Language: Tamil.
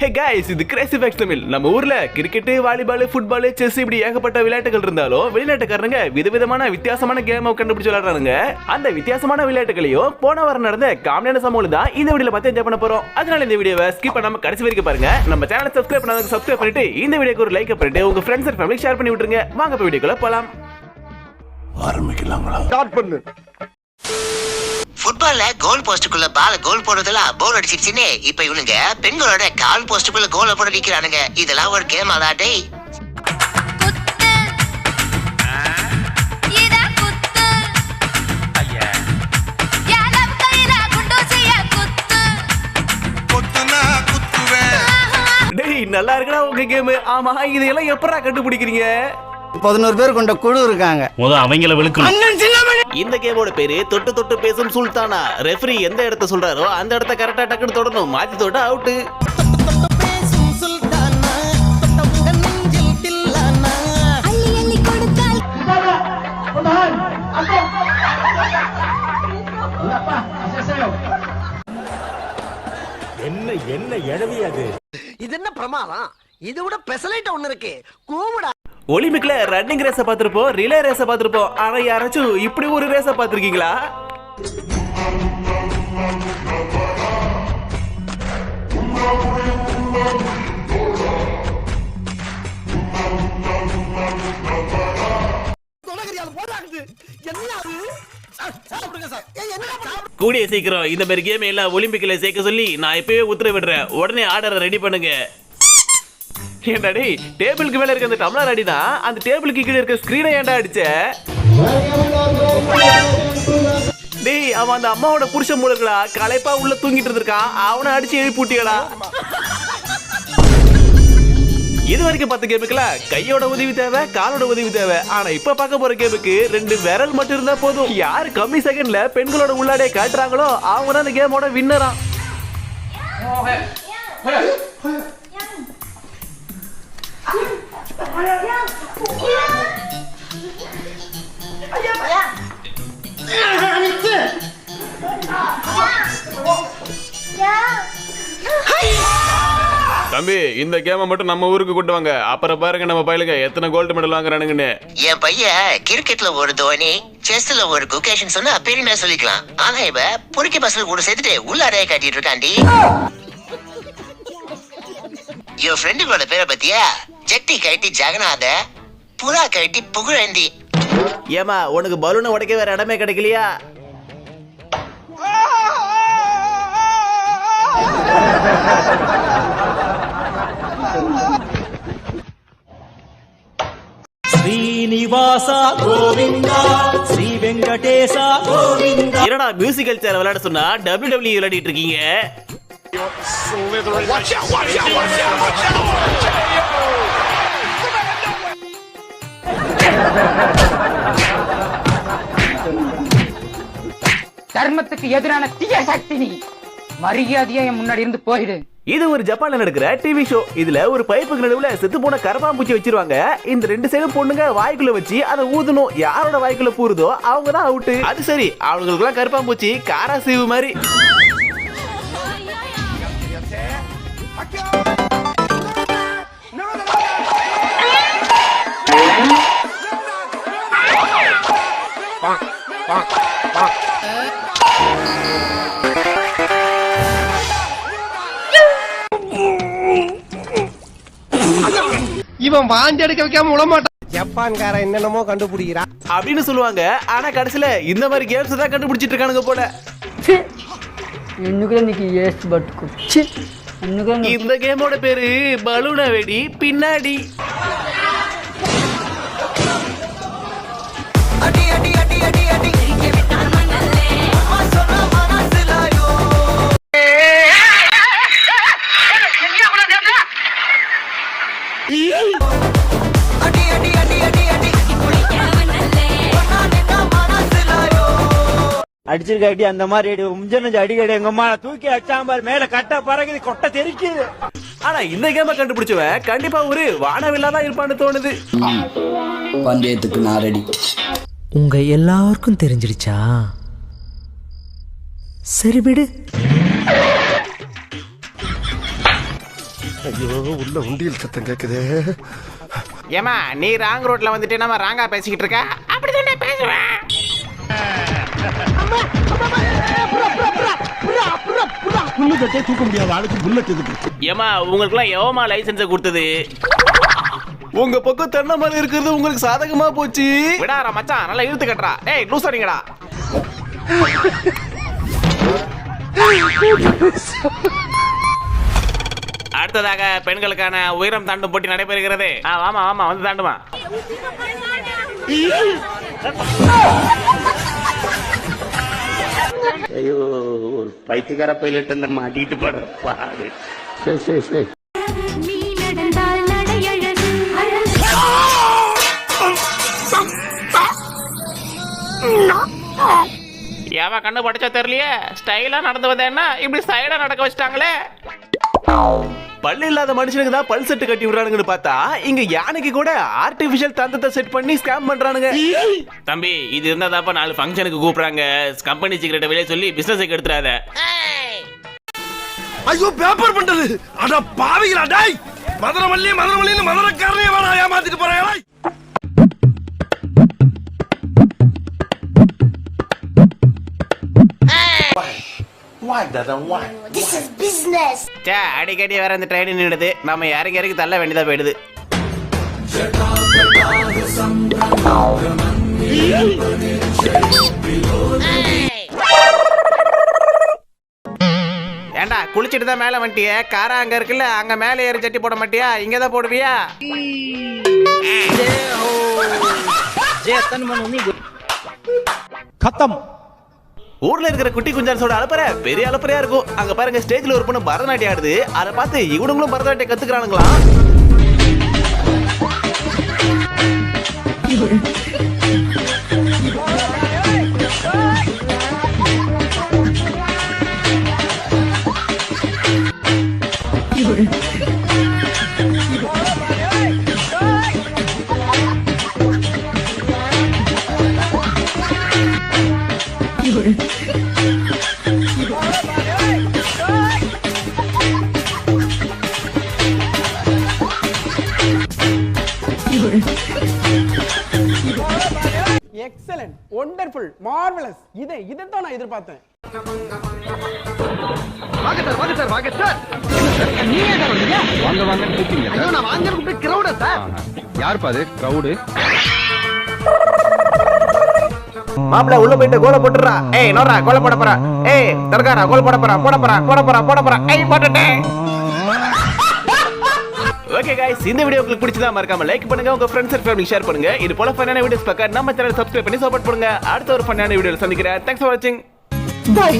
ஹே guys இது கிரேசி ஃபேக்ஸ் தமிழ். நம்ம ஊர்ல கிரிக்கெட் வாலிபால் ஃபுட்பால் செஸ் இப்படி ஏகப்பட்ட விளையாட்டுகள் இருந்தாலும் வெளிநாட்டுக்காரங்க விதவிதமான வித்தியாசமான கேம் கண்டுபிடிச்சு விளையாடுறாங்க அந்த வித்தியாசமான விளையாட்டுகளையும் போன வாரம் நடந்த காமெடியான சம்பவம் தான் இந்த வீடியோல பார்த்து என்ஜாய் பண்ண போறோம். அதனால இந்த வீடியோவை ஸ்கிப் பண்ணாம கடைசி வரைக்கும் பாருங்க. நம்ம சேனலை சப்ஸ்கிரைப் பண்ணாத சப்ஸ்கிரைப் பண்ணிட்டு இந்த வீடியோக்கு ஒரு லைக் பண்ணிட்டு உங்க ஃப்ரெண்ட்ஸ் அண்ட் ஃபேமிலி ஷேர் பண்ணி விட்டுருங்க. வாங்க இப்போ வீடியோக்குள்ள போலாம். ஃபுட்பால்ல கோல் போஸ்டுக்குள்ள பால கோல் போடுறதெல்லாம் போர் அடிச்சிருச்சுன்னு. இப்ப இவனுங்க பெண்களோட கால் போஸ்டுக்குள்ள கோல போட நிக்கிறானுங்க. இதெல்லாம் ஒரு கேம் டேய். நல்லா இருக்குடா உங்க கேம் ஆமா இதெல்லாம் எப்படா கண்டுபிடிக்கிறீங்க? பதினோரு பேர் கொண்ட குழு இருக்காங்க. முத அவங்கள வெளுக்கணும். இந்த கேமோட பேரு தொட்டு தொட்டு பேசும் சுல்தானா. ரெஃப்ரி எந்த இடத்த சொல்றாரோ அந்த இடத்த கரெக்டா டக்குன்னு தொடணும் மாத்தி தொட்டா அவுட்டு அள்ளி அள்ளி கொடுத்தால் இது என்ன பிரமாதம்? இது விட பெசலைட் ஒண்ணு இருக்கு. கூவுடா. ஒலிம்பிக்ல ரன்னிங் ரேஸ பார்த்துருப்போம் ரிலே ரேஸ பார்த்துருப்போம். ஆனா யாராச்சும் இப்படி ஒரு ரேஸ பார்த்துருக்கீங்களா? கூடிய சீக்கிரம் இந்த மாதிரி கேம் எல்லாம் ஒலிம்பிக்ல சேர்க்க சொல்லி நான் இப்பவே உத்தரவிடுறேன். உடனே ஆர்டரை ரெடி பண்ணுங்க. ஏன்டா டேய் டேபிளுக்கு மேல இருக்க அந்த டம்ளர் அடினா அந்த டேபிளுக்கு கீழே இருக்க ஸ்கிரீனை ஏண்டா அடிச்ச? டேய் அவன் அந்த அம்மாவோட புருஷ மூலங்களா களைப்பா உள்ள தூங்கிட்டு இருந்திருக்கான் அவனை அடிச்சு எழுப்பி விட்டியடா இது வரைக்கும் பத்து கேமுக்குல கையோட உதவி தேவை காலோட உதவி தேவை. ஆனா இப்ப பார்க்க போற கேமுக்கு ரெண்டு விரல் மட்டும் இருந்தா போதும். யார் கம்மி செகண்ட்ல பெண்களோட உள்ளாடே காட்டுறாங்களோ அவங்க தான் அந்த கேமோட வின்னரா தம்பி இந்த கேமை மட்டும் நம்ம ஊருக்கு கொண்டு வாங்க. அப்புறம் பாருங்க நம்ம பயிலுங்க எத்தனை கோல்டு மெடல் வாங்குறானுங்கன்னு. என் பையன் கிரிக்கெட்ல ஒரு தோனி செஸ்ல ஒரு குகேஷன் சொன்னா பெருமையா சொல்லிக்கலாம். ஆனா இவ பொறுக்கி பசங்க கூட சேர்த்துட்டு உள்ளாரைய காட்டிட்டு இருக்காண்டி என் ஃப்ரெண்டுகளோட பேரை பத்தியா? ஜெட்டி கட்டி ஜெகநாத புறா கட்டி புகழேந்தி. ஏமா உனக்கு பலூனை உடைக்க வேற இடமே கிடைக்கலையா? ஸ்ரீனிவாச கோவிந்தா ஸ்ரீ வெங்கடேச கோவிந்தா. என்னடா மியூசிக்கல் சேர் விளையாட சொன்னா டபிள்யூ டபிள்யூ விளையாடிட்டு இருக்கீங்க? தர்மத்துக்கு எதிரான தீய சக்தி நீ. மரியாதையா என் முன்னாடி இருந்து போயிடு இது. ஒரு ஜப்பான்ல நடக்கிற டிவி ஷோ இதுல ஒரு பைப்புக்கு நடுவுல செத்து போன கரப்பாம்பூச்சி வச்சிருவாங்க. இந்த ரெண்டு சைடும் பொண்ணுங்க வாய்க்குள்ள வச்சு அதை ஊதணும். யாரோட வாய்க்குள்ள பூருதோ அவங்க தான் அவுட்டு அது சரி அவங்களுக்குலாம் கருப்பாம்பூச்சி காரா சீவு மாதிரி இவன் வாந்தி எடுக்க வைக்காம விட மாட்டான் ஜப்பான்காரன் என்னென்னமோ கண்டுபிடிக்கிறான் அப்படின்னு சொல்லுவாங்க ஆனா கடைசியில இந்த மாதிரி கேம்ஸ் தான் கண்டுபிடிச்சிட்டு இருக்கானுங்க போல ఎందుకు నీకు ఏస్ట్ పట్టుకో ఛీ! ఎందుకు నీకు- இந்த கேமோட பேரு பலூன வெடி பின்னாடி அடிச்சிருக்காட்டி அந்த மாதிரி அடி முஞ்சனஞ்சு அடிக்கடி எங்க அம்மா தூக்கி அடிச்சாம்பார் மேல கட்ட பறகுது கொட்டை தெரிக்குது. ஆனா இந்த கேம கண்டுபிடிச்சவன் கண்டிப்பா ஒரு வானவில்லா தான் இருப்பான்னு தோணுது. பந்தயத்துக்கு நான் ரெடி உங்க எல்லாருக்கும் தெரிஞ்சிடுச்சா? சரி விடு. ஐயோ உள்ள உண்டியல் சத்தம் கேக்குதே. ஏமா நீ ராங் ரோட்ல வந்துட்டு நம்ம ராங்கா பேசிக்கிட்டு இருக்க? அப்படிதானே பேசுவேன். தூக்க முடியாது ஆளுக்கு புல்லட் எதுக்கு? ஏமா உங்களுக்குலாம் எவமா லைசென்ஸை கொடுத்தது? உங்க பக்கம் தென்னை மரம் இருக்கிறது உங்களுக்கு சாதகமா போச்சு. விடாரா மச்சான் நல்லா இழுத்து கட்டுறா. ஏய் லூஸ் அடிங்கடா. அடுத்ததாக பெண்களுக்கான உயரம் தாண்டும் போட்டி நடைபெறுகிறது. ஆ ஆமா ஆமா வந்து தாண்டுமா. ஐயோ ஒரு பைத்தியக்கார பைலட் அந்த மாட்டிட்டு படுற பாடு சரி சரி சரி ஏமா கண்ணு படிச்சா தெரியலையே ஸ்டைலா நடந்து வந்தேன்னா இப்படி ஸ்டைலா நடக்க வச்சிட்டாங்களே பல்லு இல்லாத மனுஷனுக்கு தான் பல் செட்டு கட்டி விடுறானுங்கன்னு பார்த்தா இங்க யானைக்கு கூட ஆர்டிபிஷியல் தந்தத்தை செட் பண்ணி ஸ்கேம் பண்றானுங்க. தம்பி இது இருந்தா நாலு ஃபங்க்ஷனுக்கு கூப்பிடுறாங்க. கம்பெனி சீக்கிரட்ட வெளியே சொல்லி பிசினஸ் எடுத்துறாத ஐயோ பேப்பர் பண்டது அட பாவிகளா டேய். மதுரமல்லி மதுரமல்லின்னு மதுரக்காரனே வேணா ஏமாத்திட்டு போறாங்களா சே அடிக்கடி வேற இந்த ட்ரெயின் நின்றுது நம்ம இறங்கி இறங்கி தள்ள வேண்டியதா போயிடுது. ஏண்டா குளிச்சிட்டு தான் மேல வந்துட்டிய? காரா அங்க இருக்குல்ல அங்க மேல ஏறி சட்டி போட மாட்டியா? இங்க தான் போடுவியா? கத்தம். ஊர்ல இருக்கிற குட்டி குஞ்சான்ஸோட அலப்பற பெரிய அலப்பறையா இருக்கும். அங்க பாருங்க ஸ்டேஜ்ல ஒரு பொண்ணு பரதநாட்டியம் ஆடுது. அதை பார்த்து இவனுங்களும் பரதநாட்டியம் கத்துக்கிறானுங்களா? ஒண்டர்ஃபுல் மார்வலஸ் இதை இதை தான் நான் எதிர்பார்த்தேன். வாங்க சார் வாங்க சார் வாங்க சார். நீங்க சார் வந்தீங்க வாங்க வாங்க கூப்பிட்டீங்க ஐயோ நான் வாங்க கூப்பிட்டு கிரௌட சார். யார் பாது கிரௌடு மாப்பிள உள்ள போயிட்டு கோல போட்டுறா ஏய் நோரா கோல போட போறா. ஏய் தர்காரா கோல போட போறா போட போறா போட போறா போட போறா. ஏய் போட்டுட்டேன். ஓகே கைஸ் இந்த வீடியோ உங்களுக்கு பிடிச்சதா மறக்காம லைக் பண்ணுங்க உங்க ஃப்ரெண்ட்ஸ் அண்ட் ஃபேமிலி ஷேர் பண்ணுங்க. இது போல ஃபன்னான வீடியோஸ் பார்க்க நம்ம சேனல் சப்ஸ்கிரைப் பண்ணி சப்போர்ட் பண்ணுங்க அடுத்த ஒரு ஃபன்னான வீடியோல சந்திக்கிறேன். தேங்க்ஸ் ஃபார் வாட்சிங் பை